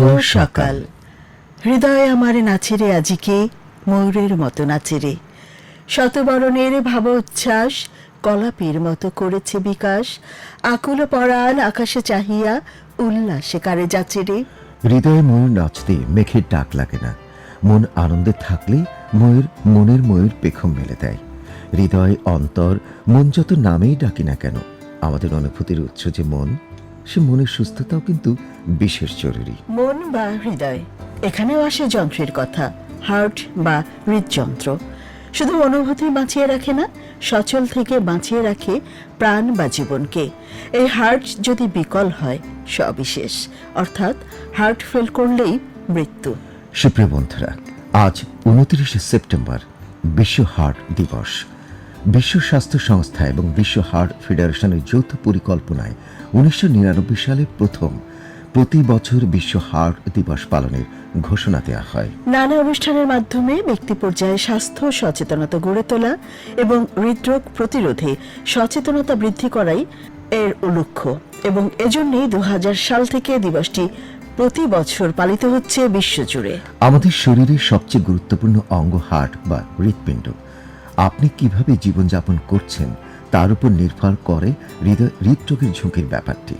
শুভ সকাল। হৃদয় আমার নাচেরে আজিকে, ময়ূরের মতো নাচেরে। শতবরণের ভাব উচ্ছ্বাস, কলাপের মতো করেছে বিকাশ। আকুল পরাণ আকাশে চাহিয়া উল্লাসে কারে যাচ্ছে রে। হৃদয়ে ময়ূর নাচতে মেঘের ডাক লাগে না। মন আনন্দে থাকলে ময়ূর মনের ময়ূর পেখম মেলে দেয়। হৃদয় অন্তর মন যত নামেই ডাকি না কেন, আমাদের অনুভূতির উৎস যে মন সে মনের সুস্থতাও কিন্তু বিশেষ জরুরি। মন বা হৃদয় এখানেও আসে যন্ত্রের কথা হার্ট বা হৃদযন্ত্র। শুধু অনুভূতি বাঁচিয়ে রাখে না সচল থেকে বাঁচিয়ে রাখে প্রাণ বা জীবনকে। এই হার্ট যদি বিকল হয় সবিশেষ অর্থাৎ হার্ট ফেল করলেই মৃত্যু। সুপ্রিয় বন্ধুরা আজ উনত্রিশে সেপ্টেম্বর বিশ্ব হার্ট দিবস। বিশ্ব স্বাস্থ্য সংস্থা এবং বিশ্ব হার্ট ফেডারেশনের যৌথ পরিকল্পনায় উনিশশো নিরানব্বই সালে প্রথম প্রতি বছর বিশ্ব হার্ট দিবস পালনের ঘোষণা দেওয়া হয়। নানা অনুষ্ঠানের মাধ্যমে ব্যক্তি পর্যায়ে স্বাস্থ্য সচেতনতা গড়ে তোলা এবং হৃদরোগ প্রতিরোধে সচেতনতা বৃদ্ধি করাই এর লক্ষ্য। এবং এজন্যই দু হাজার সাল থেকে দিবসটি প্রতি বছর পালিত হচ্ছে বিশ্বজুড়ে। আমাদের শরীরের সবচেয়ে গুরুত্বপূর্ণ অঙ্গ হার্ট বা হৃৎপিণ্ড। আপনি কীভাবে জীবনযাপন করছেন তার উপর নির্ভর করে হৃদয় হৃদরোগের ঝুঁকির ব্যাপারটি।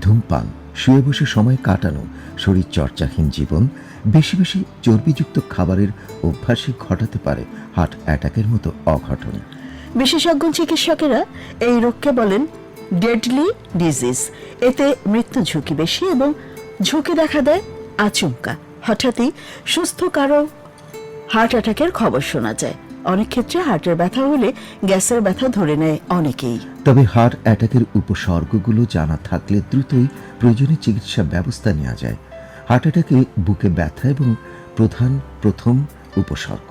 ধূমপান, শুয়ে বসে সময় কাটানো শরীর চর্চাহীন জীবন, বেশি বেশি চর্বিযুক্ত খাবারের অভ্যাসই ঘটাতে পারে হার্ট অ্যাটাকের মতো অঘটন। বিশেষজ্ঞ চিকিৎসকেরা এই রোগকে বলেন ডেডলি ডিজিজ এতে মৃত্যু ঝুঁকি বেশি এবং ঝুঁকি দেখা দেয় আচমকা। হঠাৎই সুস্থ কারও হার্ট অ্যাটাকের খবর শোনা যায়। অনেক ক্ষেত্রে হার্টের ব্যথা হলে গ্যাসের ব্যথা ধরে নেয় অনেকেই। তবে হার্ট অ্যাটাকের উপসর্গগুলো জানা থাকলে দ্রুতই প্রয়োজনীয় চিকিৎসা ব্যবস্থা নেওয়া যায়। হার্ট অ্যাটাকে বুকে ব্যথা এবং প্রধান প্রথম উপসর্গ।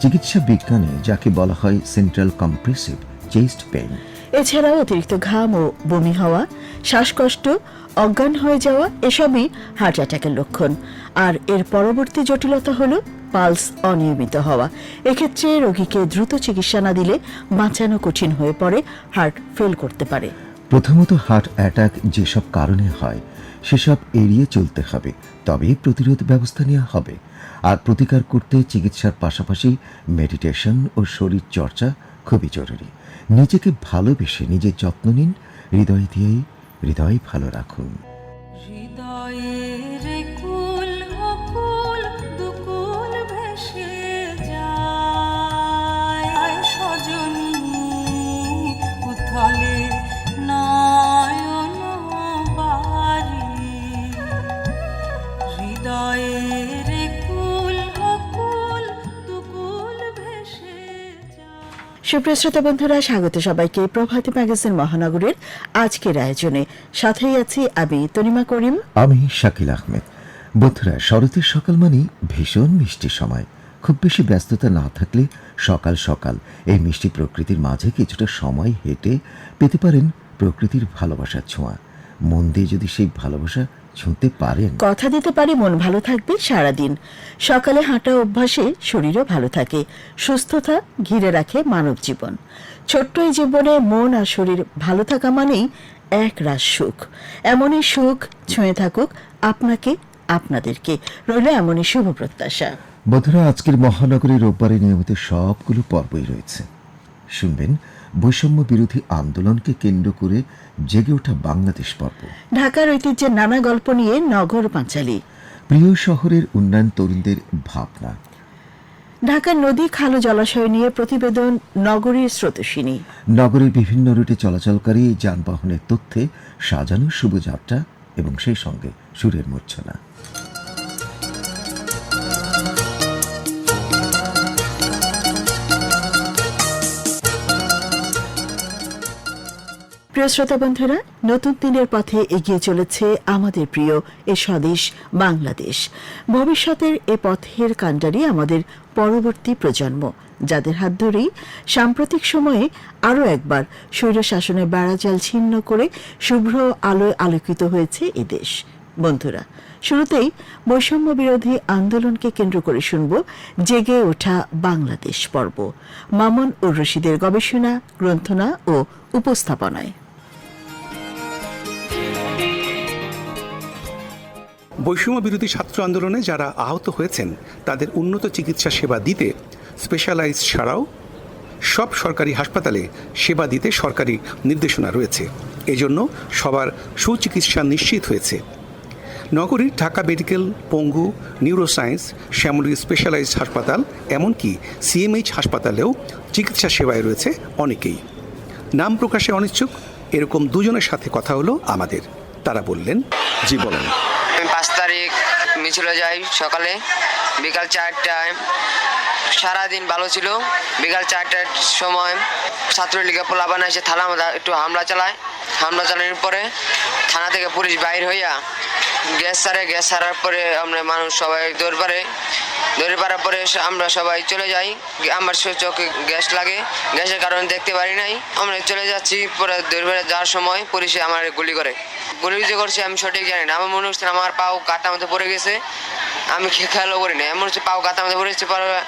চিকিৎসা বিজ্ঞানে যাকে বলা হয় সেন্ট্রাল কম্প্রেসিভ চেস্ট পেইন। এছাড়াও অতিরিক্ত ঘাম ও বমি হওয়া শ্বাসকষ্ট অজ্ঞান হয়ে যাওয়া এসবই হার্ট অ্যাটাকের লক্ষণ। আর এর পরবর্তী জটিলতা হলো পালস অনিয়মিত হওয়া। এক্ষেত্রে রোগীকে দ্রুত চিকিৎসা না দিলে বাঁচানো কঠিন হয়ে পড়ে, হার্ট ফেল করতে পারে। প্রথমত হার্ট অ্যাটাক যেসব কারণে হয়, সেসব এড়িয়ে চলতে হবে তবে প্রতিরোধ ব্যবস্থা নেওয়া হবে। আর প্রতিকার করতে চিকিৎসার পাশাপাশি মেডিটেশন ও শরীর চর্চা খুবই জরুরি। নিজেকে ভালোবেসে নিজের যত্ন নিন, হৃদয় দিয়েই, হৃদয় ভালো রাখুন। সুপ্রিয় শ্রোতা বন্ধুরা, স্বাগত সবাইকে প্রভাতী ম্যাগাজিন মহানগরের আজকের আয়োজনে। সাথেই আছি আমি তনিমা করিম। আমি শাকিল আহমেদ। বন্ধুরা, শরতের সকাল মানেই ভীষণ মিষ্টি সময়। খুব বেশি ব্যস্ততা না থাকলে সকাল সকাল এই মিষ্টি প্রকৃতির মাঝে কিছুটা সময় হেঁটে পেতে পারেন প্রকৃতির ভালোবাসার ছোঁয়া। মন দিয়ে যদি সেই ভালোবাসা ছুঁতে পারেন। কথা দিতে পারি মন ভালো থাকবে সারাদিন। সকালে হাঁটা অভ্যাসে শরীরও ভালো থাকে। সুস্থতা ঘিরে রাখে মানব জীবন। ছোট্ট এই জীবনে মন আর শরীর ভালো থাকা মানেই এক রাস সুখ। এমনই সুখ ছুঁয়ে থাকুক আপনাকে আপনাদেরকে। রইল এমনই শুভ প্রত্যাশা। বন্ধুরা আজকের মহানগরী রোববারে নিয়মিত সবগুলো পর্বই রয়েছে। শুনবেন বৈষম্য বিরোধী আন্দোলনকে কেন্দ্র করে জেগে ওঠা বাংলাদেশ পর্ব। ঢাকার ঐতিহ্যের নানা গল্প নিয়ে নগর পাঁচালী। প্রিয় শহরের উন্নয়ন তরুণদের ভাবনা। ঢাকার নদী খাল জলাশয় নিয়ে প্রতিবেদন নগরীর স্রোতস্বিনী। নগরের বিভিন্ন রুটে চলাচলকারী যানবাহনের তথ্যে সাজানো শুভযাত্রা এবং সেই সঙ্গে সুরের মূর্ছনা। প্রিয় শ্রোতা বন্ধুরা, নতুন দিনের পথে এগিয়ে চলেছে আমাদের প্রিয় এ স্বদেশ বাংলাদেশ। ভবিষ্যতের এ পথের কাণ্ডারি আমাদের পরবর্তী প্রজন্ম, যাদের হাত ধরেই সাম্প্রতিক সময়ে আরও একবার স্বৈর শাসনের বেড়াজাল ছিন্ন করে শুভ্র আলোয় আলোকিত হয়েছে এ দেশ। বন্ধুরা, শুরুতেই বৈষম্য বিরোধী আন্দোলনকে কেন্দ্র করে শুনব জেগে ওঠা বাংলাদেশ পর্ব। মামুন ও রশিদের গবেষণা, গ্রন্থনা ও উপস্থাপনায়। বৈষম্য বিরোধী ছাত্র আন্দোলনে যারা আহত হয়েছেন, তাদের উন্নত চিকিৎসা সেবা দিতে স্পেশালাইজ ছাড়াও সব সরকারি হাসপাতালে সেবা দিতে সরকারি নির্দেশনা রয়েছে। এজন্য সবার সুচিকিৎসা নিশ্চিত হয়েছে। নগরীর ঢাকা মেডিকেল, পঙ্গু নিউরোসায়েন্স শ্যামলী স্পেশালাইজড হাসপাতাল, এমনকি সিএমএইচ হাসপাতালেও চিকিৎসা সেবায় রয়েছে অনেকেই। নাম প্রকাশে অনিচ্ছুক, এরকম দুজনের সাথে কথা হলো আমাদের। তারা বললেন, জি, বলেন। পাঁচ তারিখ মিছিলে যাই সকালে। বিকাল চারটায়। সারাদিন ভালো ছিল। বিকাল চারটার সময় ছাত্রলীগের পোলাবান এসে থানা একটু হামলা চালায়। হামলা চালানোর পরে থানা থেকে পুলিশ বাইর হইয়া গ্যাস সারে, গ্যাস সারার পরে আমরা মানুষ সবাই দৌড় পারে দৌড়ে পারার পরে আমরা সবাই চলে যাই। আমার চোখে গ্যাস লাগে। গ্যাসের কারণে দেখতে পারি নাই। আমরা চলে যাচ্ছি পরে দৌড়ে পারে যাওয়ার সময় পুলিশে আমার গুলি করে। গুলি যে করছে আমি সঠিক জানি না। আমার মনে হচ্ছে আমার পাও কাটার মধ্যে পড়ে গেছে। আমি খেয়ালও করি না এমন হচ্ছে পাও কাটার মধ্যে পড়ে গেছে। পরে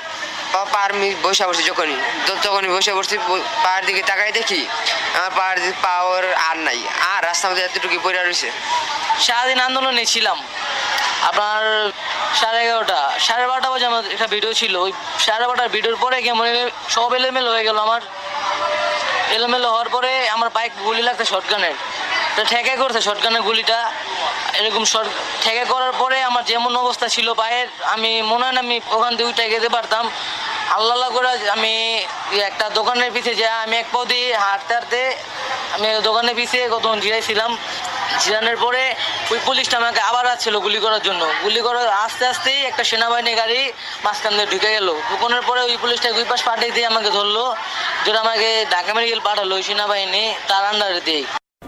আমি বসে পড়ছি যখনই। তখনই বসে পড়ছি। প- পায়ের দিকে তাকাই দেখি আমার দিকে পাওয়ার আর নাই। আর রাস্তার মধ্যে এতটুকু পড়ে রয়েছে। সারাদিন আন্দোলনে ছিলাম। আপনার সাড়ে এগারোটা, সাড়ে বারোটা বাজে আমার একটা ভিডিও ছিল। ওই সাড়ে বারোটার ভিডিওর পরে গিয়ে কেমন সব এলোমেলো হয়ে গেল আমার। এলোমেলো হওয়ার পরে আমার বাইক গুলি লাগছে শর্টগানের ঠেকে করছে শর্টগানের গুলিটা। এরকম শর্ট ঠেকে করার পরে আমার যেমন অবস্থা ছিল পায়ের, আমি মনে হয় আমি ওখান থেকে উঠে যেতে পারতাম। আল্লাহ করে আমি একটা দোকানের পিছে যা, আমি এক পা দিয়ে হাঁটতে হাঁটতে আমি দোকানের পিছিয়ে কতক্ষণ জিরাইছিলাম। জিরানোর পরে ওই পুলিশটা আমাকে আবার আসছিল গুলি করার জন্য। গুলি করার আস্তে আস্তেই একটা সেনাবাহিনী গাড়ি মাঝখান দিয়ে ঢুকে গেল। ঢুকানোর পরে ওই পুলিশটা দুই পাশ পাঠিয়ে দিয়ে আমাকে ধরলো যেটা আমাকে ঢাকা মেডিকেল পাঠালো ওই সেনাবাহিনী তার আন্ডারে দিয়ে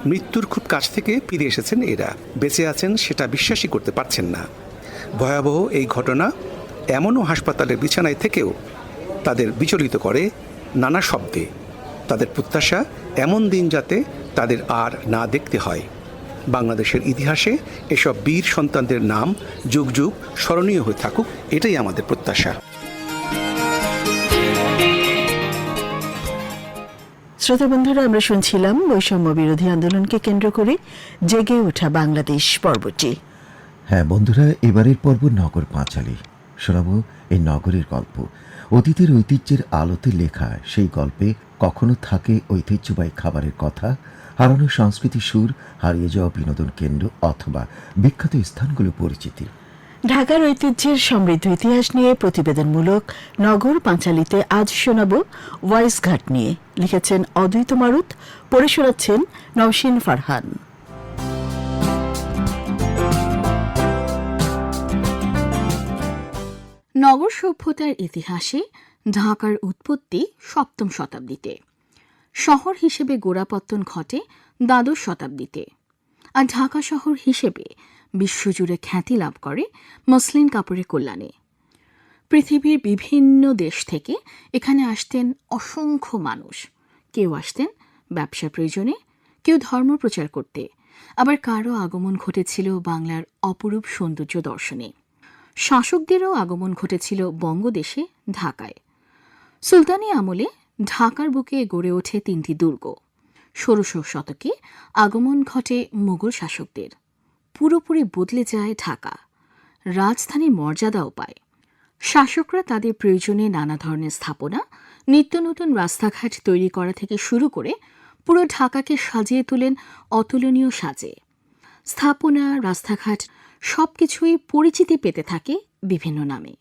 মৃত্যুর খুব কাছ থেকে ফিরে এসেছেন এরা। বেঁচে আছেন সেটা বিশ্বাসই করতে পারছেন না। ভয়াবহ এই ঘটনা এমনও হাসপাতালের বিছানায় থেকেও তাদের বিচলিত করে নানা শব্দে। তাদের প্রত্যাশা এমন দিন যাতে তাদের আর না দেখতে হয়। বাংলাদেশের ইতিহাসে এসব বীর সন্তানদের নাম যুগ যুগ স্মরণীয় হয়ে থাকুক এটাই আমাদের প্রত্যাশা। শ্রোতা বন্ধুরা আমরা শুনছিলাম বৈষম্য বিরোধী আন্দোলনকে কেন্দ্র করে জেগে ওঠা বাংলাদেশ পর্বটি। হ্যাঁ বন্ধুরা এবারের পর্ব নগর পাঁচালী। শোনাবো এই নগরের গল্প। অতীতের ঐতিহ্যের আলোতে লেখা সেই গল্পে কখনো থাকে ঐতিহ্যবাহী খাবারের কথা হারানো সংস্কৃতি সুর হারিয়ে যাওয়া বিনোদন কেন্দ্র অথবা বিখ্যাত স্থানগুলো পরিচিতি। ঢাকার ঐতিহ্যের সমৃদ্ধ ইতিহাস নিয়ে প্রতিবেদনমূলক নগর পাঁচালীতে আজ শোনাব ওয়াইসঘাট নিয়ে। লিখেছেন অদ্বৈত মারুত পড়ে শোনাচ্ছেন নওশিন ফারহান। নগর সভ্যতার ইতিহাসে ঢাকার উৎপত্তি সপ্তম শতাব্দীতে। শহর হিসেবে গোড়াপত্তন ঘটে দ্বাদশ শতাব্দীতে। আর ঢাকা শহর হিসেবে বিশ্বজুড়ে খ্যাতি লাভ করে মসলিন কাপড়ের কল্যাণে। পৃথিবীর বিভিন্ন দেশ থেকে এখানে আসতেন অসংখ্য মানুষ। কেউ আসতেন ব্যবসা প্রয়োজনে, কেউ ধর্ম প্রচার করতে। আবার কারও আগমন ঘটেছিল বাংলার অপরূপ সৌন্দর্য দর্শনে। শাসকদেরও আগমন ঘটেছিল বঙ্গদেশে, ঢাকায়। সুলতানি আমলে ঢাকার বুকে গড়ে ওঠে তিনটি দুর্গ। ষোড়শ শতকে আগমন ঘটে মুঘল শাসকদের। পুরোপুরি বদলে যায় ঢাকা। রাজধানীর মর্যাদাও পায়। শাসকরা তাদের প্রয়োজনে নানা ধরনের স্থাপনা, নিত্য নতুন রাস্তাঘাট তৈরি করা থেকে শুরু করে পুরো ঢাকাকে সাজিয়ে তোলেন অতুলনীয় সাজে। স্থাপনা, রাস্তাঘাট সবকিছুই পরিচিতি পেতে থাকে বিভিন্ন নামে।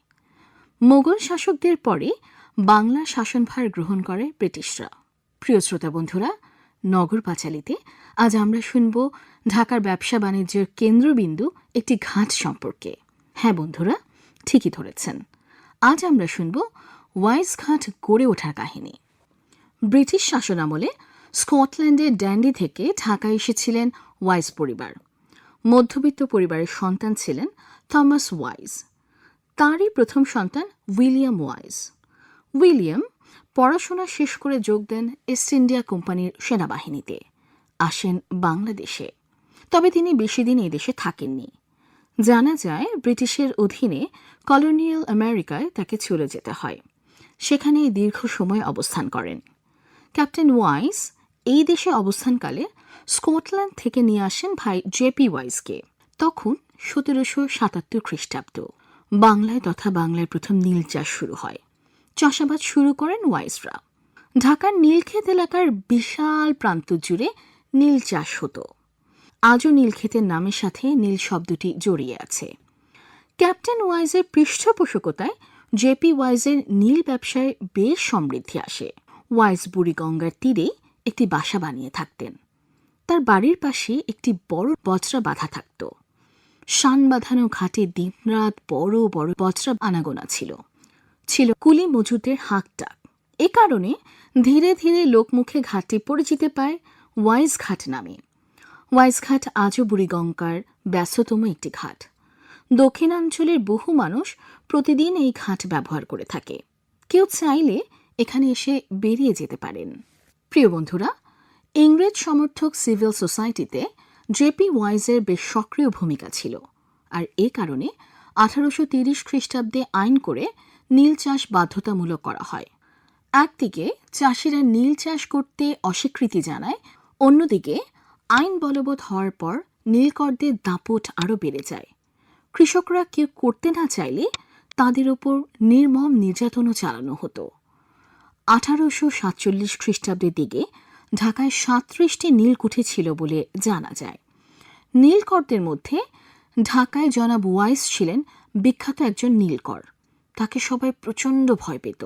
মোগল শাসকদের পরে বাংলা শাসনভার গ্রহণ করে ব্রিটিশরা। প্রিয় শ্রোতা বন্ধুরা, নগর পাঁচালীতে আজ আমরা শুনব ঢাকার ব্যবসা বাণিজ্যের কেন্দ্রবিন্দু একটি ঘাট সম্পর্কে। হ্যাঁ বন্ধুরা, ঠিকই ধরেছেন। আজ আমরা শুনব ওয়াইস ঘাট গড়ে ওঠার কাহিনী। ব্রিটিশ শাসনামলে স্কটল্যান্ডের ড্যান্ডি থেকে ঢাকায় এসেছিলেন ওয়াইস পরিবার। মধ্যবিত্ত পরিবারের সন্তান ছিলেন থমাস ওয়াইজ তারই প্রথম সন্তান উইলিয়াম ওয়াইজ উইলিয়াম পড়াশোনা শেষ করে যোগ দেন ইস্ট ইন্ডিয়া কোম্পানির সেনাবাহিনীতে। আসেন বাংলাদেশে। তবে তিনি বেশি দিন এই দেশে থাকেননি। জানা যায়, ব্রিটিশের অধীনে কলোনিয়াল আমেরিকায় তাকে চলে যেতে হয়। সেখানে দীর্ঘ সময় অবস্থান করেন। ক্যাপ্টেন ওয়াইস এই দেশে অবস্থানকালে স্কটল্যান্ড থেকে নিয়ে আসেন ভাই জেপি ওয়াইসকে। তখন সতেরোশো সাতাত্তর খ্রিস্টাব্দ। বাংলায় তথা বাংলায় প্রথম নীল চাষ শুরু হয়। চাষাবাদ শুরু করেন ওয়াইসরা। ঢাকার নীলক্ষেত এলাকার বিশাল প্রান্ত জুড়ে নীল চাষ হতো। আজও নীলক্ষেতের নামের সাথে নীল শব্দটি জড়িয়ে আছে। ক্যাপ্টেন ওয়াইজের পৃষ্ঠপোষকতায় জেপি ওয়াইজের নীল ব্যবসায় বেশ সমৃদ্ধি আসে। ওয়াইজ বুড়িগঙ্গার তীরে একটি বাসা বানিয়ে থাকতেন। তার বাড়ির পাশে একটি বড় বজরা বাঁধা থাকত। শান বাঁধানো ঘাটে দিনরাত বড় বড় বজরা আনাগোনা ছিল। ছিল কুলি মজুরদের হাঁক ডাক এ কারণে ধীরে ধীরে লোকমুখে ঘাটটি পরিচিতি পায় ওয়াইজ ঘাট নামে। ওয়াইজ ঘাট আজও বুড়িগঙ্গার ব্যস্ততম একটি ঘাট। দক্ষিণাঞ্চলের বহু মানুষ প্রতিদিন এই ঘাট ব্যবহার করে থাকে। কেউ চাইলে এখানে এসে বেরিয়ে যেতে পারেন। প্রিয় বন্ধুরা, ইংরেজ সমর্থক সিভিল সোসাইটিতে জেপি ওয়াইজের বেশ সক্রিয় ভূমিকা ছিল। আর এ কারণে আঠারোশো তিরিশ খ্রিস্টাব্দে আইন করে নীল চাষ বাধ্যতামূলক করা হয়। একদিকে চাষিরা নীল চাষ করতে অস্বীকৃতি জানায়, অন্যদিকে আইন বলবৎ হওয়ার পর নীলকরদের দাপট আরও বেড়ে যায়। কৃষকরা কেউ করতে না চাইলে তাদের ওপর নির্মম নির্যাতনও চালানো হতো। আঠারোশো সাতচল্লিশ খ্রিস্টাব্দের দিকে ঢাকায় সাঁত্রিশটি নীলকুঠি ছিল বলে জানা যায়। নীলকরদের মধ্যে ঢাকায় জনাব ওয়াইস ছিলেন বিখ্যাত একজন নীলকর। তাকে সবাই প্রচণ্ড ভয় পেত।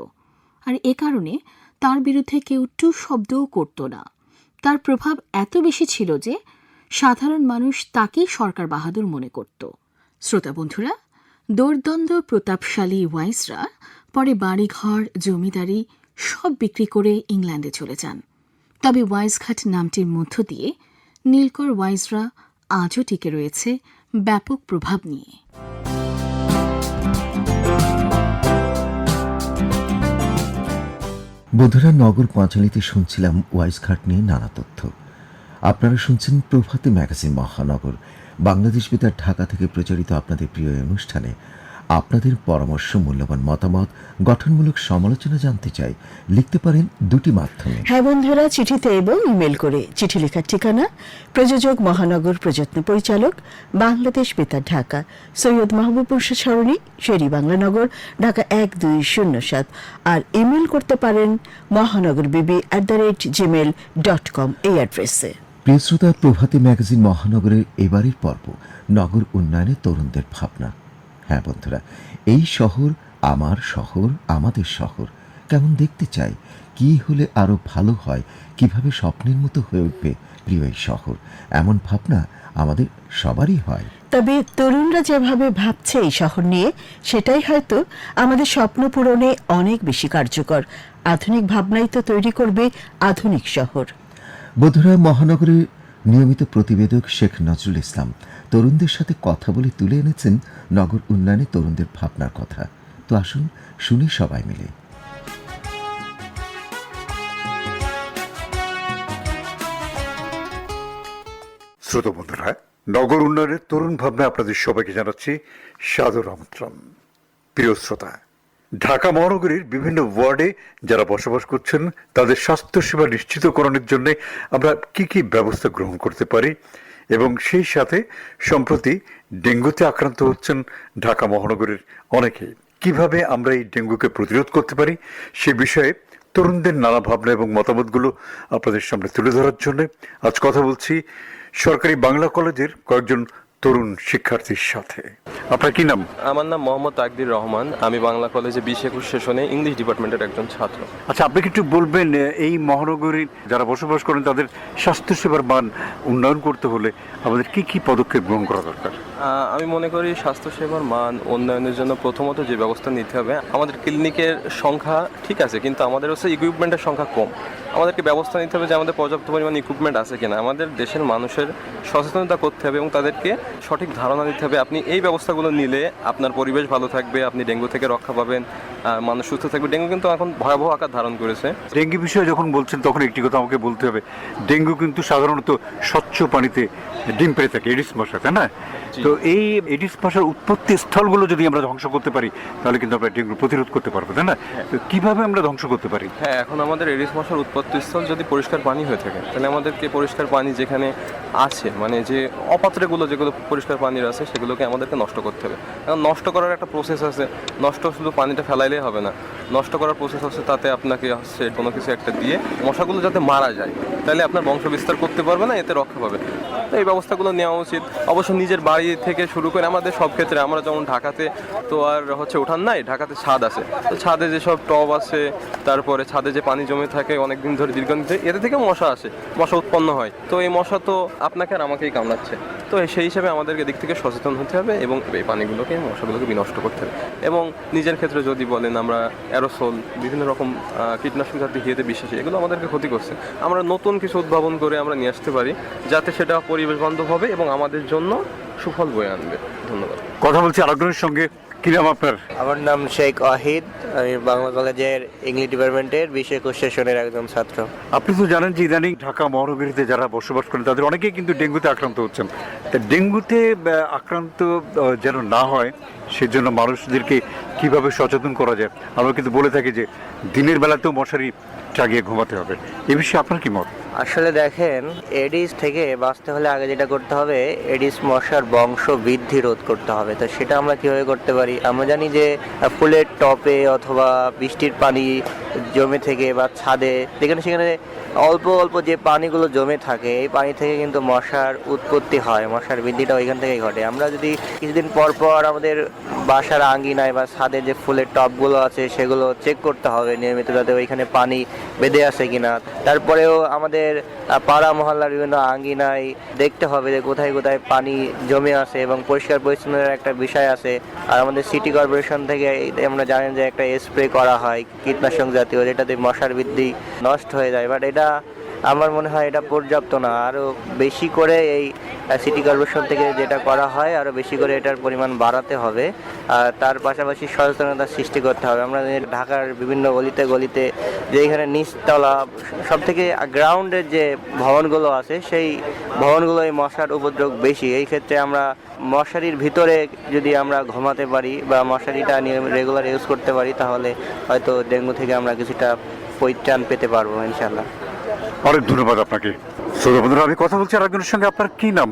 আর এ কারণে তার বিরুদ্ধে কেউ টু শব্দও করত না। তার প্রভাব এত বেশি ছিল যে সাধারণ মানুষ তাকেই সরকার বাহাদুর মনে করত। শ্রোতা বন্ধুরা দোর্দণ্ড প্রতাপশালী ওয়াইসরা পরে বাড়িঘর, জমিদারি সব বিক্রি করে ইংল্যান্ডে চলে যান। তবে ওয়াইজঘাট নামটির মধ্য দিয়ে নীলকর ওয়াইজরা আজও টিকে রয়েছে ব্যাপক প্রভাব নিয়ে। বন্ধুরা নগর পাঁচালিতে শুনছিলাম ওয়াইসঘাট নিয়ে নানা তথ্য। আপনারা শুনছেন প্রভাতী ম্যাগাজিন মহানগর। বাংলাদেশ বেতার ঢাকা থেকে প্রচারিত আপনাদের প্রিয় অনুষ্ঠানে আপনাদের পরামর্শ মূল্যবান মতামত গঠনমূলক সমালোচনা জানতে চাই লিখতে পারেন দুটি মাধ্যমে। হ্যাঁ বন্ধুরা চিঠিতে এবং ইমেল করে চিঠি লেখার ঠিকানা প্রযোজক মহানগর প্রযত্ন পরিচালক বাংলাদেশ বেতার ঢাকা সৈয়দ মাহবুবুর সরণি শেরি বাংলানগর ঢাকা এক দুই শূন্য সাত। আর ইমেল করতে পারেন Mahanagar B B at the rate Gmail dot com এই অ্যাড্রেসে। প্রিয় শ্রোতা প্রভাতী ম্যাগাজিন মহানগরের এবারের পর্ব নগর উন্নয়নে তরুণদের ভাবনা। হ্যাঁ বন্ধুরা এই শহর আমার শহর আমাদের শহর। কেমন দেখতে চাই? কি হলে আরও ভালো হয়? কীভাবে স্বপ্নের মতো হয়ে উঠবে প্রিয় এই শহর? এমন ভাবনা আমাদের সবারই হয়। তবে তরুণরা যেভাবে ভাবছে এই শহর নিয়ে সেটাই হয়তো আমাদের স্বপ্ন পূরণে অনেক বেশি কার্যকর। আধুনিক ভাবনাই তো তৈরি করবে আধুনিক শহর। বন্ধুরা মহানগরের নিয়মিত প্রতিবেদক শেখ নজরুল ইসলাম তরুণদের সাথে কথা বলে তুলে এনেছেন নগর উন্নয়নে তরুণদের ভাবনার কথা। তো আসুন শুনি সবাই মিলে। শ্রোত বন্ধুরা, নগর উন্নয়নের তরুণ ভাবনা আপনাদের সবাইকে জানাচ্ছি সাদর আমন্ত্রণ। প্রিয় শ্রোতা, ঢাকা মহানগরীর বিভিন্ন ওয়ার্ডে যারা বসবাস করছেন, তাদের স্বাস্থ্যসেবা নিশ্চিতকরণের জন্য আমরা কি কি ব্যবস্থা গ্রহণ করতে পারি? এবং সেই সাথে সম্প্রতি ডেঙ্গুতে আক্রান্ত হচ্ছেন ঢাকা মহানগরের অনেকে। কীভাবে আমরা এই ডেঙ্গুকে প্রতিরোধ করতে পারি, সে বিষয়ে তরুণদের নানা ভাবনা এবং মতামতগুলো আপনাদের সামনে তুলে ধরার জন্য আজ কথা বলছি। সরকারি বাংলা কলেজের কয়েকজন তরুণ শিক্ষার্থীর সাথে। আপনার কি নাম? আমার নাম মোহাম্মদ তাকদির রহমান। আমি বাংলা কলেজে বিশ একুশ সেশনে ইংলিশ ডিপার্টমেন্টের একজন ছাত্র। আচ্ছা আপনি কি একটু বলবেন এই মহানগরীর যারা বসবাস করেন তাদের স্বাস্থ্যসেবার মান উন্নয়ন করতে হলে আমাদের কি কি পদক্ষেপ গ্রহণ করা দরকার? আমি মনে করি স্বাস্থ্যসেবার মান উন্নয়নের জন্য প্রথমত যে ব্যবস্থা নিতে হবে আমাদের ক্লিনিকের সংখ্যা ঠিক আছে কিন্তু আমাদের হচ্ছে ইকুইপমেন্টের সংখ্যা কম। আমাদেরকে ব্যবস্থা নিতে হবে যে আমাদের পর্যাপ্ত পরিমাণ ইকুইপমেন্ট আছে কিনা। আমাদের দেশের মানুষের সচেতনতা করতে হবে এবং তাদেরকে সঠিক ধারণা দিতে হবে। আপনি এই ব্যবস্থাগুলো নিলে আপনার পরিবেশ ভালো থাকবে আপনি ডেঙ্গু থেকে রক্ষা পাবেন মানুষ সুস্থ থাকবে। ডেঙ্গু কিন্তু এখন ভয়াবহ আকার ধারণ করেছে। ডেঙ্গু বিষয়ে যখন বলছেন তখন একটি কথা আমাকে বলতে হবে। ডেঙ্গু কিন্তু সাধারণত স্বচ্ছ পানিতে ডিম পেড়ে থাকে এডিস মশা তাই না? তো এই এডিস মশার উৎপত্তি স্থলগুলো যদি আমরা ধ্বংস করতে পারি তাহলে কিন্তু আমরা ডেঙ্গু প্রতিরোধ করতে পারব তাই না? তো কীভাবে আমরা ধ্বংস করতে পারি? হ্যাঁ এখন আমাদের এডিস মশার উৎপত্তিস্থল যদি পরিষ্কার পানি হয়ে থাকে তাহলে আমাদেরকে পরিষ্কার পানি যেখানে আছে মানে যে অপাত্রেগুলো যেগুলো পরিষ্কার পানির আছে সেগুলোকে আমাদেরকে নষ্ট করতে হবে। কারণ নষ্ট করার একটা প্রসেস আছে নষ্ট শুধু পানিটা ফেলাইলেই হবে না। নষ্ট করার প্রসেস আছে তাতে আপনাকে হচ্ছে কোনো কিছু একটা দিয়ে মশাগুলো যাতে মারা যায়। তাহলে আপনার বংশ বিস্তার করতে পারবে না এতে রক্ষা পাবে। তো এই ব্যবস্থাগুলো নেওয়া উচিত। অবশ্য নিজের বাড়ি থেকে শুরু করে আমাদের সব ক্ষেত্রে, আমরা যেমন ঢাকাতে তো আর হচ্ছে উঠান নাই, ঢাকাতে ছাদ আছে। তো ছাদে যেসব টব আছে, তারপরে ছাদে যে পানি জমে থাকে অনেক দিন ধরে দীর্ঘদিন ধরে, এতে থেকে মশা আসে, মশা উৎপন্ন হয়। তো এই মশা তো আপনাকে আর আমাকেই কামড়াচ্ছে। তো সেই হিসাবে আমাদেরকে দিক থেকে সচেতন হতে হবে এবং এই পানিগুলোকে মশাগুলোকে বিনষ্ট করতে হবে। এবং নিজের ক্ষেত্রে যদি বলেন আমরা অ্যারোসোল, বিভিন্ন রকম কীটনাশক জাতীয় ইয়েতে বিশ্বাসী, এগুলো আমাদেরকে ক্ষতি করছে। আমরা নতুন কিছু উদ্ভাবন করে আমরা নিয়ে আসতে পারি, যাতে সেটা পরিবেশ বান্ধব হবে এবং আমাদের জন্য সুফল বয়ে আনবে। ধন্যবাদ। কথা বলছি আরেকজনের সঙ্গে। কি নাম আপনার? আমার নাম শেখ ওয়াহিদ। আমি বাংলা কলেজের ইংলিশ ডিপার্টমেন্টের বিশেষ একুশ সেশনের একজন ছাত্র। আপনি তো জানেন যে ইদানিং ঢাকা মহানগরীতে যারা বসবাস করেন তাদের অনেকেই কিন্তু ডেঙ্গুতে আক্রান্ত হচ্ছেন। তা ডেঙ্গুতে আক্রান্ত যেন না হয় সেজন্য মানুষদেরকে কীভাবে সচেতন করা যায়? আমরা কিন্তু বলে থাকি যে, দিনের বেলাতেও মশারি টাঙিয়ে ঘুমাতে হবে। এ বিষয়ে আপনার কি মত? আসলে দেখেন, এডিস থেকে বাঁচতে হলে আগে যেটা করতে হবে, এডিস মশার বংশ বৃদ্ধি রোধ করতে হবে। তো সেটা আমরা কীভাবে করতে পারি? আমরা জানি যে, ফুলের টপে অথবা বৃষ্টির পানি জমে থেকে বা ছাদে, যেখানে সেখানে অল্প অল্প যে পানিগুলো জমে থাকে, এই পানি থেকে কিন্তু মশার উৎপত্তি হয়। মশার বৃদ্ধিটা ওইখান থেকেই ঘটে। আমরা যদি কিছুদিন পর পর আমাদের বাসার আঙ্গিনায় বা ছাদে যে ফুলের টবগুলো আছে সেগুলো চেক করতে হবে নিয়মিত যাতে ওইখানে পানি বেঁধে আছে কিনা। তারপরেও আমাদের পাড়া মহল্লার বিভিন্ন আঙ্গিনায় দেখতে হবে যে কোথায় কোথায় পানি জমে আছে এবং পরিষ্কার পরিচ্ছন্নতার একটা বিষয় আছে। আর আমাদের সিটি কর্পোরেশন থেকে আমরা জানেন যে একটা স্প্রে করা হয় কীটনাশক জাতীয়, যেটাতে মশার বৃদ্ধি নষ্ট হয়ে যায়। বাট এটা আমার মনে হয় এটা পর্যাপ্ত না। আরও বেশি করে এই সিটি কর্পোরেশন থেকে যেটা করা হয় আরও বেশি করে এটার পরিমাণ বাড়াতে হবে। আর তার পাশাপাশি সচেতনতা সৃষ্টি করতে হবে। আমরা ঢাকার বিভিন্ন গলিতে গলিতে যে এখানে নিচতলা সব থেকে গ্রাউন্ডের যে ভবনগুলো আছে, সেই ভবনগুলো এই মশার উপদ্রব বেশি। এই ক্ষেত্রে আমরা মশারির ভিতরে যদি আমরা ঘুমাতে পারি বা মশারিটা নিয়ে রেগুলার ইউজ করতে পারি, তাহলে হয়তো ডেঙ্গু থেকে আমরা কিছুটা পরিত্রাণ পেতে পারব ইনশাল্লাহ অনেক ধন্যবাদ আপনাকে। শ্রোতা বন্ধুরা আমি কথা বলছি আরেকজনের সঙ্গে। আপনার কি নাম?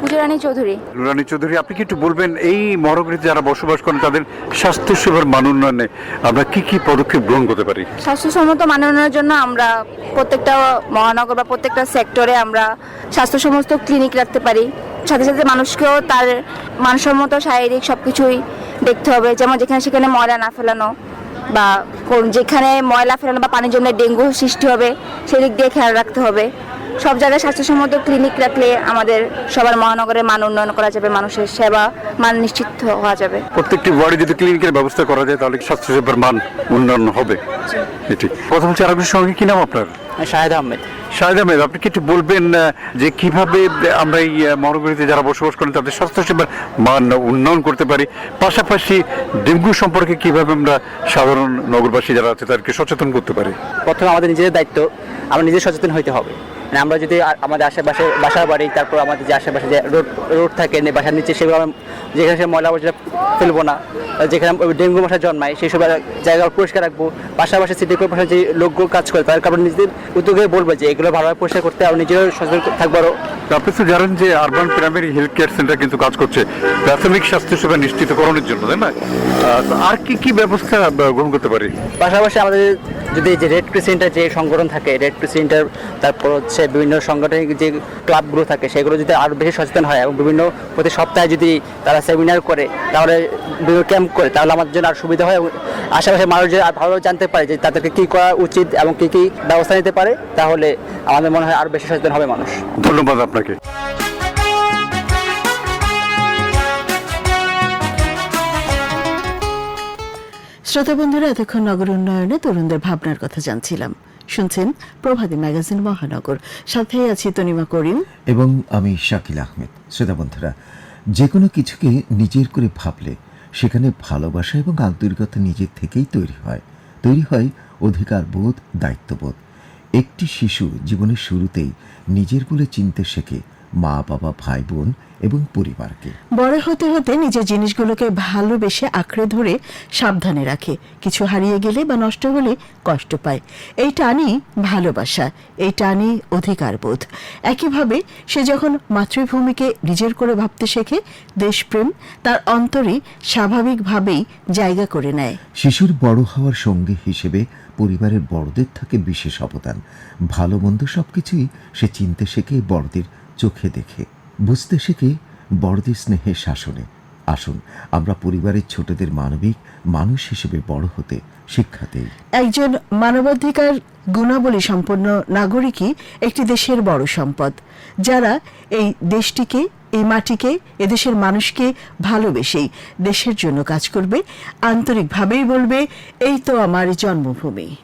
পূজারানী চৌধুরী। নুরানি চৌধুরী আপনি কি একটু বলবেন এই মহানগরীতে যারা বসবাস করেন তাদের স্বাস্থ্য সেবার মান উন্নয়নে আমরা কি কি পদক্ষেপ গ্রহণ করতে পারি? স্বাস্থ্যসম্মত মাননের জন্য আমরা প্রত্যেকটা মহানগর বা প্রত্যেকটা সেক্টরে আমরা স্বাস্থ্যসম্মত ক্লিনিক রাখতে পারি। সাথে সাথে মানুষকেও তার মানসম্মত শারীরিক সব কিছুই দেখতে হবে। যেমন যেখানে সেখানে ময়লা না ফেলানো বা কোন- যেখানে ময়লা ফেলানো বা পানির জন্য ডেঙ্গু সৃষ্টি হবে সেদিক দিয়ে খেয়াল রাখতে হবে। সব জায়গায় স্বাস্থ্যসম্মত ক্লিনিক রাখলে আমাদের সবার মহানগরের মান উন্নয়ন করা যাবে মানুষের সেবা মান নিশ্চিত হওয়া যাবে। প্রত্যেকটি ওয়ার্ডে যদি ক্লিনিকের ব্যবস্থা করা যায় তাহলে স্বাস্থ্যসেবার মান উন্নয়ন হবে? এটি প্রথম আরেকজনের সঙ্গে কি নাম আপনার? শাহেদ আহমেদ। শাহেদ আহমেদ আপনি কি একটু বলবেন যে কীভাবে আমরা এই মহানগরীতে যারা বসবাস করেন, তাদের স্বাস্থ্যসেবার মান উন্নয়ন করতে পারি? পাশাপাশি ডেঙ্গু সম্পর্কে কীভাবে আমরা সাধারণ নগরবাসী যারা আছে, তাদেরকে সচেতন করতে পারি? প্রথমে আমাদের নিজেদের দায়িত্ব, আমরা নিজে সচেতন হইতে হবে। মানে আমরা যদি আমাদের আশেপাশে বাসার বাড়ি তারপর আমাদের যে আশেপাশে যে রোড রোড থাকে বাসার নিচে সেগুলো আমরা যেখানে সে ময়লা আবর্জনা ফেলব না যেখানে ডেঙ্গু মশা জন্মায় সেই সব জায়গা পরিষ্কার রাখব। পাশাপাশি সিটি কর্পোরেশন যে লোকগুলো কাজ করে তাদের কারণ নিজেদের উদ্যোগে বলব যে এগুলো ভালোভাবে পরিষ্কার করতে আর নিজেরও সচেতন থাকব আরও আপনি তো জানেন যে urban primary health care centre কিন্তু কাজ করছে প্রাথমিক স্বাস্থ্য সেবা নিশ্চিতকরণের জন্য তাই না? আর কি কি ব্যবস্থা গ্রহণ করতে পারি? পাশাপাশি আমাদের যদি যে রেড ক্রিসেন্টার যে সংগঠন থাকে রেড ক্রিসেন্টার তারপর হচ্ছে বিভিন্ন সংগঠনিক যে ক্লাবগুলো থাকে সেগুলো যদি আরও বেশি সচেতন হয় এবং বিভিন্ন প্রতি সপ্তাহে যদি তারা সেমিনার করে তাহলে বিভিন্ন ক্যাম্প করে তাহলে আমাদের জন্য আর সুবিধা হয় এবং আশেপাশে মানুষ যে আর ভালোভাবে জানতে পারে যে তাদেরকে কী করা উচিত এবং কী কী ব্যবস্থা নিতে পারে তাহলে আমাদের মনে হয় আরও বেশি সচেতন হবে মানুষ। ধন্যবাদ আপনাকে। শ্রোতা বন্ধুরা এতক্ষণ নগর উন্নয়নে তরুণদের ভাবনার কথা জানছিলাম। শুনছেন প্রভাতী ম্যাগাজিন মহানগর। সাথে আছি তনিমা করিম। এবং আমি শাকিল আহমেদ। শ্রোতা বন্ধুরা যে কোনো কিছুকে নিজের করে ভাবলে সেখানে ভালোবাসা এবং আন্তরিকতা নিজের থেকেই তৈরি হয়। তৈরি হয় অধিকার বোধ, দায়িত্ববোধ। একটি শিশু জীবনের শুরুতেই নিজের বলে চিনতে শেখে মা, বাবা, ভাই, বোন এবং পরিবারকে। বড় হতে হতে নিজের জিনিসগুলোকে ভালোবেসে আঁকড়ে ধরে সাবধানে রাখে। কিছু হারিয়ে গেলে বা নষ্ট হলে কষ্ট পায়। এই টানই ভালোবাসা এই টানই অধিকারবোধ। একইভাবে সে যখন মাতৃভূমিকে নিজের করে ভাবতে শেখে দেশপ্রেম তার অন্তরে স্বাভাবিকভাবেই জায়গা করে নেয়। শিশুর বড় হওয়ার সঙ্গে হিসেবে পরিবারের বড়দের থাকে বিশেষ অবদান। ভালো মন্দ সবকিছুই সে চিনতে শেখে বড়দের চোখে দেখে। বুঝতে শেখে বড়দের স্নেহের শাসনে। আসুন, আমরা পরিবারের ছোটদের মানবিক মানুষ হিসেবে বড় হতে শিক্ষা দেই। একজন মানবাধিকার গুণাবলী সম্পন্ন নাগরিকই একটি দেশের বড় সম্পদ। যারা এই দেশটিকে, এই মাটিকে এদেশের মানুষকে ভালোবেসেই দেশের জন্য কাজ করবে, আন্তরিকভাবেই বলবে, এই তো আমার জন্মভূমি।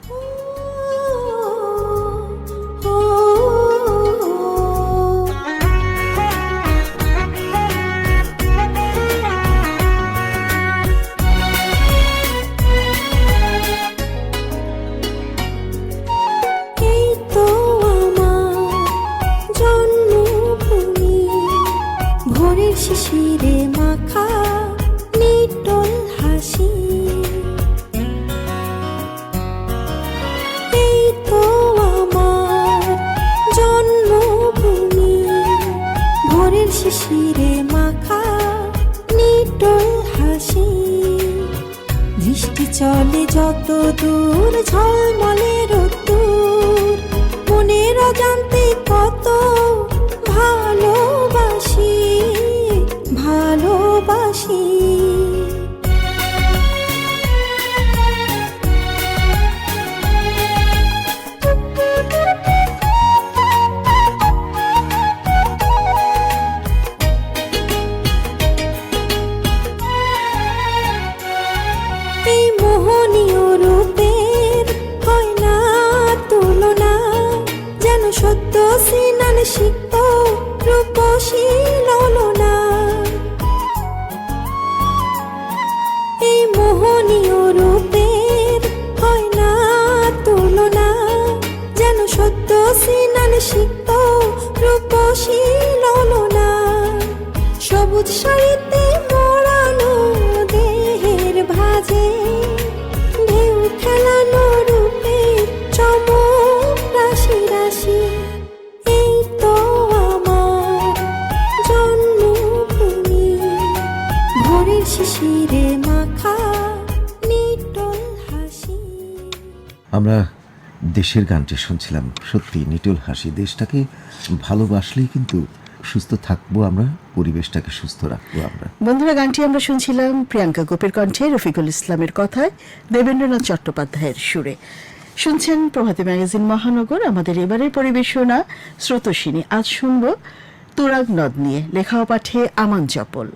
মোহনীয় রূপের হয় না তুলনা, যেন সত্য সিনান সিক্ত রূপসী ললনা এই মোহনীয় রূপের হয় না তুলনা, যেন সত্য সিনান সিক্ত রূপসী ললনা সবুজ শাড়িতে দেশের গানটি শুনছিলাম। সত্যি নিটল হাসি দেশটাকে ভালোবাসলেই কিন্তু সুস্থ থাকব আমরা পরিবেশটাকে সুস্থ রাখব আমরা। বন্ধুরা গানটি আমরা শুনছিলাম প্রিয়াঙ্কা গোপের কণ্ঠে রফিকুল ইসলামের কথায় দেবেন্দ্রনাথ চট্টোপাধ্যায়ের সুরে। শুনছেন প্রভাতী ম্যাগাজিন মহানগর আমাদের এবারের পরিবেশনা স্রোতসিনী আজ শুনব তুরাগ নদ নিয়ে লেখা ও পাঠে আমান চপল।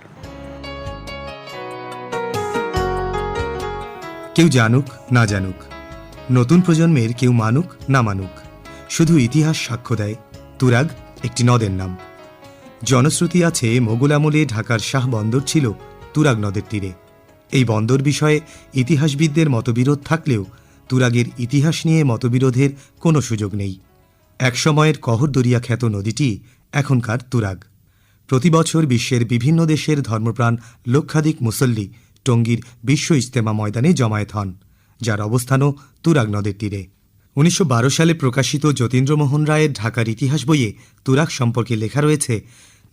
কেউ জানুক না জানুক নতুন প্রজন্মের কেউ মানুক না মানুক, শুধু ইতিহাস সাক্ষ্য দেয়, তুরাগ একটি নদের নাম। জনশ্রুতি আছে মোগল আমলে ঢাকার শাহ বন্দর ছিল তুরাগ নদের তীরে। এই বন্দর বিষয়ে ইতিহাসবিদদের মতবিরোধ থাকলেও তুরাগের ইতিহাস নিয়ে মতবিরোধের কোনো সুযোগ নেই। একসময়ের কহরদরিয়া খ্যাত নদীটি এখনকার তুরাগ। প্রতি বছর বিশ্বের বিভিন্ন দেশের ধর্মপ্রাণ লক্ষাধিক মুসল্লি টঙ্গীর বিশ্ব ইজতেমা ময়দানে জমায়েত হন। যার অবস্থানও তুরাগ নদের তীরে। উনিশশো বারো সালে প্রকাশিত যতীন্দ্রমোহন রায়ের ঢাকার ইতিহাস বইয়ে তুরাগ সম্পর্কে লেখা রয়েছে,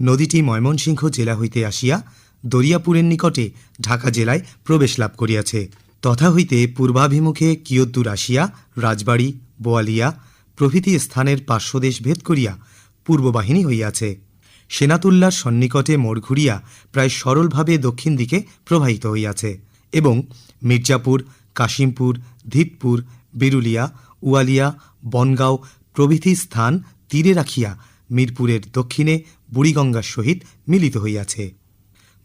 নদীটি ময়মনসিংহ জেলা হইতে আসিয়া দরিয়াপুরের নিকটে ঢাকা জেলায় প্রবেশ লাভ করিয়াছে। তথা হইতে পূর্বাভিমুখে কিয়দ্দূর আসিয়া রাজবাড়ী, বোয়ালিয়া প্রভৃতি স্থানের পার্শ্বদেশ ভেদ করিয়া পূর্ববাহিনী হইয়াছে। সেনাতুল্লার সন্নিকটে মোড় ঘুরিয়া প্রায় সরলভাবে দক্ষিণ দিকে প্রবাহিত হইয়াছে এবং মির্জাপুর কাশিমপুর, ধিতপুর, বিরুলিয়া, উয়ালিয়া, বনগাঁও প্রভৃতি স্থান তীরে রাখিয়া মিরপুরের দক্ষিণে বুড়িগঙ্গার সহিত মিলিত হইয়াছে।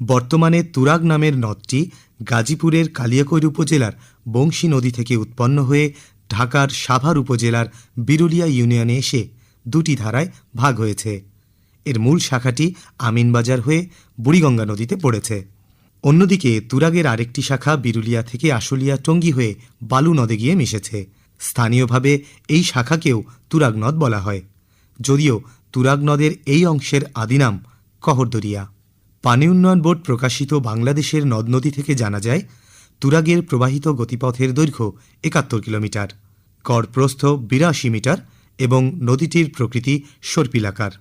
বর্তমানে তুরাগ নামের নদটি গাজীপুরের কালিয়াকৈর উপজেলার বংশী নদী থেকে উৎপন্ন হয়ে ঢাকার সাভার উপজেলার বিরুলিয়া ইউনিয়নে এসে দুটি ধারায় ভাগ হয়েছে। এর মূল শাখাটি আমিনবাজার হয়ে বুড়িগঙ্গা নদীতে পড়েছে। অন্যদিকে তুরাগের আরেকটি শাখা বিরুলিয়া থেকে আশুলিয়া টঙ্গী হয়ে বালু নদে গিয়ে মিশেছে। স্থানীয়ভাবে এই শাখাকেও তুরাগ নদ বলা হয়। যদিও তুরাগ নদের এই অংশের আদিনাম কহরদরিয়া। পানি উন্নয়ন বোর্ড প্রকাশিত বাংলাদেশের নদ নদী থেকে জানা যায়, তুরাগের প্রবাহিত গতিপথের দৈর্ঘ্য একাত্তর কিলোমিটার, গড় প্রস্থ বিরাশি মিটার এবং নদীটির প্রকৃতি সর্পিলাকার।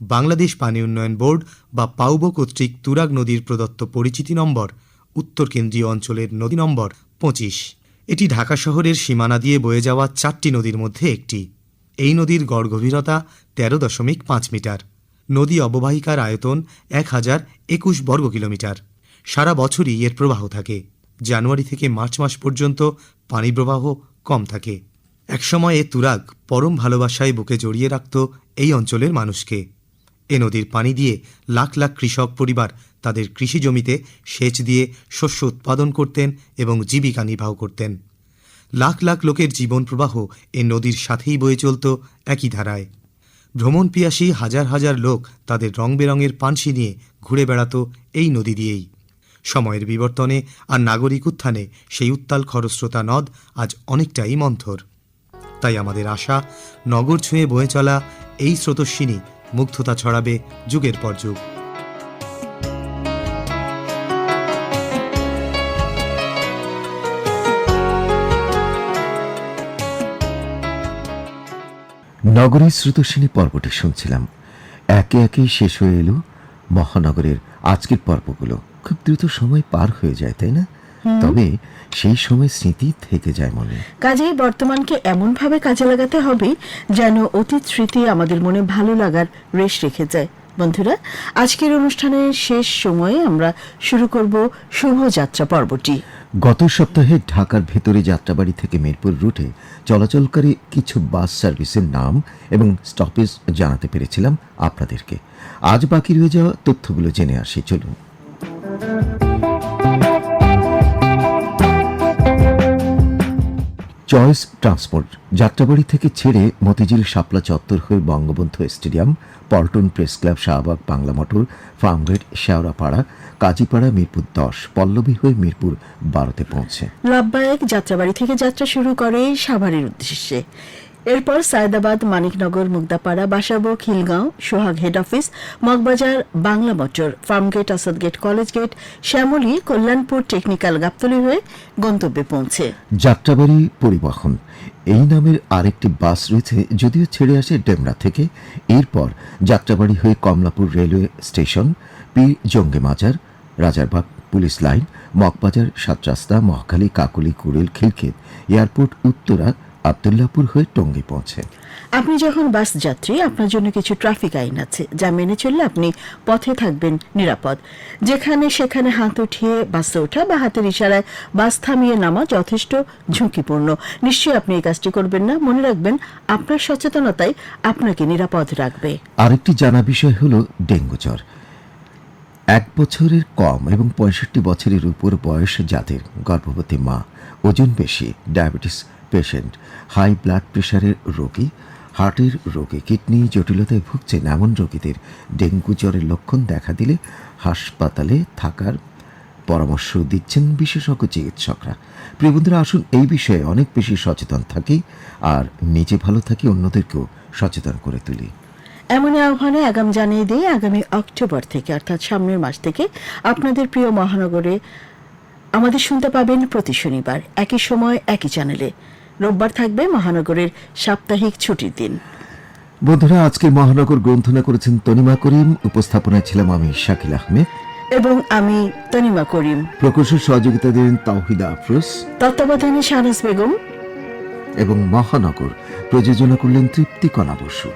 বাংলাদেশ পানি উন্নয়ন বোর্ড বা পাউবো কর্তৃক তুরাগ নদীর প্রদত্ত পরিচিতি নম্বর, উত্তর কেন্দ্রীয় অঞ্চলের নদী নম্বর পঁচিশ। এটি ঢাকা শহরের সীমানা দিয়ে বয়ে যাওয়া চারটি নদীর মধ্যে একটি। এই নদীর গড় গভীরতা তেরো দশমিক পাঁচ মিটার। নদী অববাহিকার আয়তন এক হাজার একুশ বর্গ কিলোমিটার। সারা বছরই এর প্রবাহ থাকে। জানুয়ারি থেকে মার্চ মাস পর্যন্ত পানি প্রবাহ কম থাকে। একসময়ে তুরাগ পরম ভালোবাসায় বুকে জড়িয়ে রাখত এই অঞ্চলের মানুষকে। এ নদীর পানি দিয়ে লাখ লাখ কৃষক পরিবার তাদের কৃষি জমিতে সেচ দিয়ে শস্য উৎপাদন করতেন এবং জীবিকা নির্বাহ করতেন। লাখ লাখ লোকের জীবন প্রবাহ এ নদীর সাথেই বয়ে চলত একই ধারায়। ভ্রমণ পিয়াসী হাজার হাজার লোক তাদের রং বেরঙের পানসি নিয়ে ঘুরে বেড়াতো এই নদী দিয়েই। সময়ের বিবর্তনে আর নাগরিক উত্থানে সেই উত্তাল খরস্রোতা নদ আজ অনেকটাই মন্থর। তাই আমাদের আশা, নগর ছুঁয়ে বয়ে চলা এই স্রোতস্বিনী মুগ্ধতা ছড়াবে যুগের পর যুগ। নগরীর শ্রুতসিনী পর্বটি শুনছিলাম। একে একে শেষ হয়ে এলো মহানগরের আজকের পর্বগুলো। খুব দ্রুত সময় পার হয়ে যায় তাই না? তবে সেই সময় স্মৃতি থেকে যায় মনে। কাজেই বর্তমানকে এমনভাবে কাজে লাগাতে হবে যেন অতীত স্মৃতি আমাদের মনে ভালো লাগার রেশ রেখে যায়। বন্ধুরা আজকের অনুষ্ঠানের শেষ সময়ে আমরা শুরু করব শুভযাত্রা পর্বটি। গত সপ্তাহে ঢাকার ভেতরে যাত্রাবাড়ি থেকে মিরপুর রুটে চলাচলকারী কিছু বাস সার্ভিসের নাম এবং স্টপেজ জানাতে পেরেছিলাম আপনাদেরকে। আজ বাকি রয়ে যাওয়া তথ্যগুলো জেনে আসি চলুন। চয়েস ট্রান্সপোর্ট, যাত্রাবাড়ি থেকে ছেড়ে মতিঝিল শাপলা চত্বর হয়ে Bangabandhu stadium, Paltan press club, Shahbag Bangla motor Farmgate, Shewrapara, Kazipara, Mirpur দশ, পল্লবী হয়ে মিরপুর বারোতে পৌঁছে। লাভবায়ক যাত্রাবাড়ি থেকে যাত্রা শুরু করে সাভারের উদ্দেশ্যে। এরপর Sayedabad, Maniknagar, Mugdapara, Basabo, Khilgaon, Sohag head office Moghbazar, Bangla motor, Farmgate, Asadgate college gate Shyamoli, Kalyanpur technical Gabtoli হয়ে গন্তব্যে পৌঁছে। যাত্রাবাড়ি পরিবহন। এই নামের আরেকটি বাস রয়েছে যদিও ছেড়ে আসে ডেমরা থেকে। এরপর যাত্রাবাড়ি হয়ে কমলাপুর রেলওয়ে স্টেশন, পি জঙ্গে মাজার Rajarbagh police line, Moghbazar Satrasta Mohakhali, Kakoli, Kuril, Khilkhet, airport, Uttara Abdullahpur হয়ে টঙ্গী পৌঁছে। আপনি যখন বাস যাত্রী আপনার জন্য কিছু ট্রাফিক আইন আছে যা মেনে চললে আপনি পথে থাকবেন নিরাপদ। যেখানে সেখানে হাত উঠিয়ে বাসে ওঠা বা হাতের ইশারায় বাস থামিয়ে নামা যথেষ্ট ঝুঁকিপূর্ণ। নিশ্চয়ই আপনি এই কাজটি করবেন না। মনে রাখবেন আপনার সচেতনতাই আপনাকে নিরাপদ রাখবে। আরেকটি জানা বিষয় হলো ডেঙ্গু জ্বর। এক বছরের কম এবং পঁয়ষট্টি বছরের উপর বয়স যাদের গর্ভবতী মা ওজন বেশি ডায়াবেটিস পেশেন্ট হাই ব্লাড প্রেশারের রোগী হার্টের রোগী কিডনি জটিলতায় ভুগছেন এমন রোগীদের ডেঙ্গু জ্বরের লক্ষণ দেখা দিলে হাসপাতালে থাকার পরামর্শ দিচ্ছেন বিশেষজ্ঞ চিকিৎসকরা। প্রিয় বন্ধুরা, আসুন এই বিষয়ে অনেক বেশি সচেতন থাকি আর নিজে ভালো থাকি, অন্যদেরকেও সচেতন করে তুলি। এমনই আহ্বানে আগাম জানিয়ে দিয়ে আগামী অক্টোবর থেকে, অর্থাৎ সামনের মাস থেকে আপনাদের প্রিয় মহানগরে আমাদের শুনতে পাবেন প্রতি শনিবার, একই সময়, একই চ্যানেলে রোববার থাকবে মহানগরের সাপ্তাহিক ছুটির দিন। বন্ধুরা আজকে মহানগর গ্রন্থনা করেছেন তনিমা করিম উপস্থাপনায় ছিলাম আমি শাকিল আহমেদ। এবং আমি তনিমা করিম। প্রকৌশল সহযোগিতা দিলেন তাওহিদা আফরোজ। তত্ত্বাবধানে শাহনাজ বেগম। এবং মহানগর প্রযোজনা করলেন তৃপ্তি কণা বসু।